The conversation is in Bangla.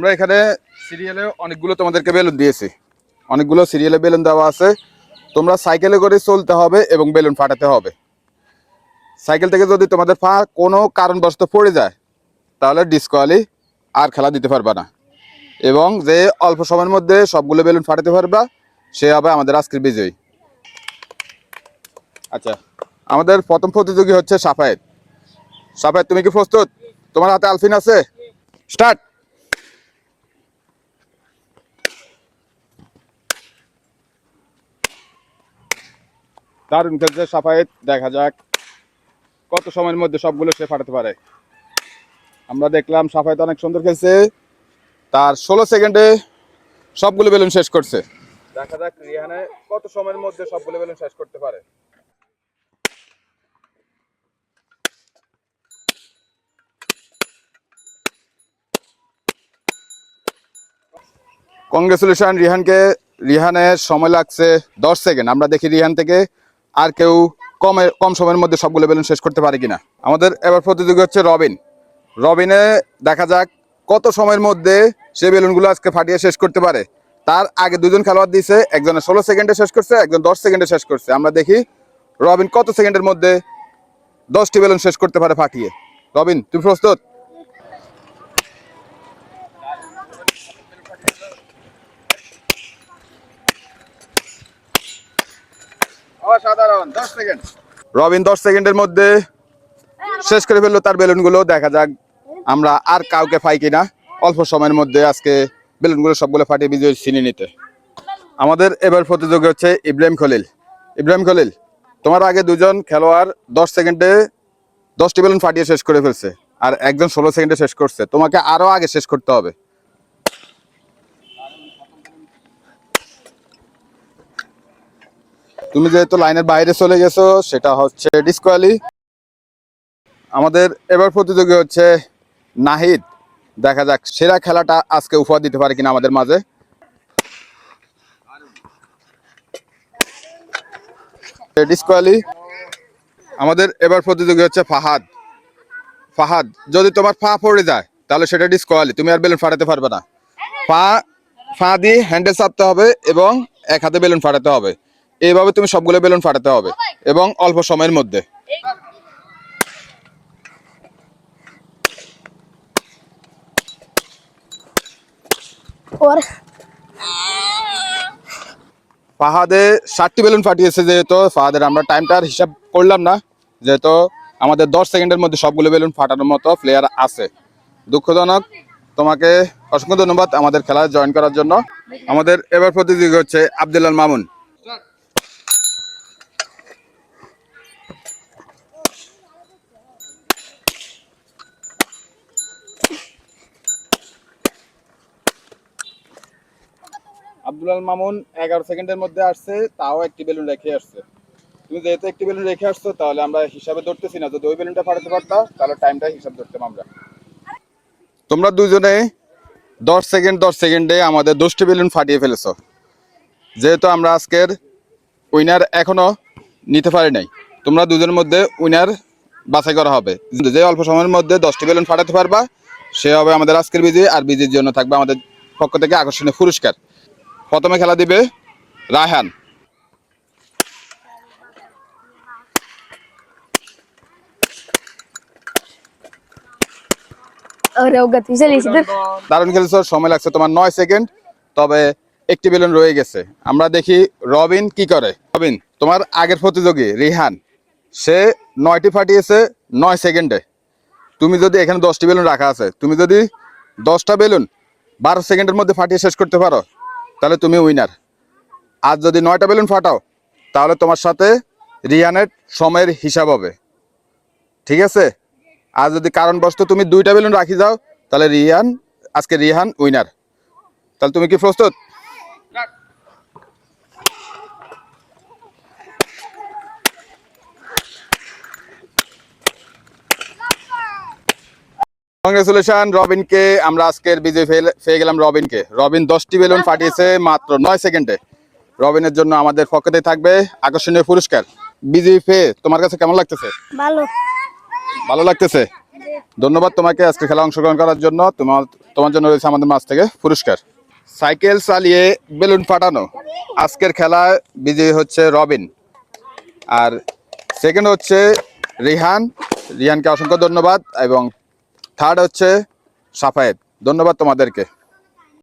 আমরা এখানে সিরিয়ালে অনেকগুলো তোমাদেরকে বেলুন দিয়েছি। অনেকগুলো সিরিয়ালে বেলুন দেওয়া আছে। তোমরা সাইকেলে করে চলতে হবে এবং বেলুন ফাটাতে হবে। সাইকেল থেকে যদি তোমাদের পা কোনো কারণবশত পড়ে যায়, তাহলে ডিসকোয়ালি আর খেলা দিতে পারবে না। এবং যে অল্প সময়ের মধ্যে সবগুলো বেলুন ফাটাতে পারবা, সে হবে আমাদের আজকের বিজয়ী। আচ্ছা আমাদের প্রথম প্রতিযোগী হচ্ছে সাফায়েত। সাফায়েত, তুমি কি প্রস্তুত? তোমার হাতে আলফিন আছে? স্টার্ট! দারুণ খেলছে, সাফায়েত, দেখা যাক কত সময়ের মধ্যে সবগুলো সে ফাটাতে পারে। আমরা দেখলাম সাফায়েত অনেক সুন্দর খেলছে, তার ষোলো সেকেন্ডে সবগুলো বেলুন শেষ করছে। দেখা যাক রিহানে কত সময়ের মধ্যে সবগুলো বেলুন শেষ করতে পারে। কংগ্রেচুলেশন রিহানকে। রিহানের সময় লাগছে দশ সেকেন্ড। আমরা দেখি রিহান থেকে আর কেউ কমে কম সময়ের মধ্যে সবগুলো বেলুন শেষ করতে পারে কিনা। আমাদের এবার প্রতিযোগী হচ্ছে রবিন। রবিনে দেখা যাক কত সময়ের মধ্যে সে বেলুনগুলো আজকে ফাটিয়ে শেষ করতে পারে। তার আগে দুজন খেলোয়াড় দিয়েছে একজনে ষোলো সেকেন্ডে শেষ করছে, একজন দশ সেকেন্ডে শেষ করছে। আমরা দেখি রবিন কত সেকেন্ডের মধ্যে দশটি বেলুন শেষ করতে পারে ফাটিয়ে। রবিন, তুমি প্রস্তুত? রবিন, দশ সেকেন্ডের মধ্যে শেষ করে ফেলল তার বেলুনগুলো। দেখা যাক আমরা আর কাউকে পাই কিনা। অল্প সময়ের মধ্যে আজকে বেলুনগুলো সবগুলো ফাটিয়ে বিজয় চিনে নিতে। আমাদের এবার প্রতিযোগী হচ্ছে ইব্রাহিম খলিল। ইব্রাহিম খলিল, তোমার আগে দুজন খেলোয়াড় দশ সেকেন্ডে দশটি বেলুন ফাটিয়ে শেষ করে ফেলছে আর একজন ষোলো সেকেন্ডে শেষ করছে। তোমাকে আরও আগে শেষ করতে হবে। তুমি যেহেতু লাইনের বাইরে চলে গেছো, সেটা হচ্ছে ডিসকোয়ালি আমাদের এবার প্রতিযোগী হচ্ছে নাহিদ। দেখা যাক, সেরা খেলাটা আজকে উপহার দিতে পারে কিনা আমাদের মাঝে। ডিসকোয়ালি আমাদের এবার প্রতিযোগী হচ্ছে ফাহাদ। ফাহাদ, যদি তোমার পা পড়ে যায়, তাহলে সেটা ডিসকোয়ালি তুমি আর বেলুন ফাটাতে পারবে না। পা পা দিয়ে হ্যান্ডেল চাপতে হবে এবং এক হাতে বেলুন ফাটাতে হবে। এইভাবে তুমি সবগুলো বেলুন ফাটাতে হবে এবং অল্প সময়ের মধ্যে। ওর ফাহাদে ষাটটি বেলুন ফাটিয়েছে যেহেতু ফাহাদের আমরা টাইমটার হিসাব করলাম না। যেহেতু আমাদের দশ সেকেন্ডের মধ্যে সবগুলো বেলুন ফাটানোর মতো প্লেয়ার আছে। দুঃখজনক তোমাকে অসংখ্য ধন্যবাদ আমাদের খেলায় জয়েন করার জন্য। আমাদের এবার প্রতিযোগী হচ্ছে আবদুল্লাল মামুন। আব্দুল মামুন এগারো সেকেন্ডের মধ্যে আসছে, তাও একটি বেলুন রেখে আসছে। তুমি যেহেতু একটি বেলুন রেখে আসছো, তাহলে আমরা হিসাবে ধরতেছি না। যদি ওই বেলুনটা ফাটাতে পারতাম তাহলে টাইমটা হিসাব ধরতাম আমরা। তোমরা দুজনে দশ সেকেন্ড, দশ সেকেন্ডে আমাদের দশটি বেলুন ফাটিয়ে ফেলেছো। যেহেতু আমরা আজকের উইনার এখনও নিতে পারি নাই, তোমরা দুজনের মধ্যে উইনার বাছাই করা হবে। যে অল্প সময়ের মধ্যে দশটি বেলুন ফাটাতে পারবা, সে হবে আমাদের আজকের বিজয়ী, আর বিজয়ীর জন্য থাকবে আমাদের পক্ষ থেকে আকর্ষণীয় পুরস্কার। প্রথমে খেলা দিবে রায়হান। দারুণ খেলেছো সময় লাগছে তোমার নয় সেকেন্ড তবে একটি বেলুন রয়ে গেছে। আমরা দেখি রবিন কি করে। রবিন তোমার আগের প্রতিযোগী রিহান সে নয়টি ফাটিয়েছে নয় সেকেন্ডে। তুমি যদি এখানে দশটি বেলুন রাখা আছে তুমি যদি দশটা বেলুন বারো সেকেন্ডের মধ্যে ফাটিয়ে শেষ করতে পারো তাহলে তুমি উইনার আর যদি নয়টা বেলুন ফাটাও, তাহলে তোমার সাথে রিয়ানের সময়ের হিসাব হবে। ঠিক আছে? আর যদি কারণবশত তুমি দুইটা বেলুন রাখি যাও, তাহলে রিহান আজকে রিহান উইনার তাহলে তুমি কি প্রস্তুত? কংগ্রেচুলেশন রবিনকে আমরা আজকের বিজয় ফেল- পেয়ে গেলাম রবিনকে। রবিন দশটি বেলুন ফাটিয়েছে মাত্র নয় সেকেন্ডে। রবিনের জন্য আমাদের পক্ষতে থাকবে আকর্ষণীয় পুরস্কার। বিজয় পেয়ে তোমার কাছে কেমন লাগতেছে? ভালো। ভালো লাগতেছে? ধন্যবাদ তোমাকে। আজকে খেলা অংশগ্রহণ করার জন্য। তোমার তোমার জন্য রয়েছে আমাদের মাছ থেকে পুরস্কার। সাইকেল চালিয়ে বেলুন ফাটানো। আজকের খেলায় বিজয়ী হচ্ছে রবিন। আর সেকেন্ড হচ্ছে রিহান। রিহানকে অসংখ্য ধন্যবাদ এবং থার্ড হচ্ছে সাফায়েত। ধন্যবাদ তোমাদেরকে।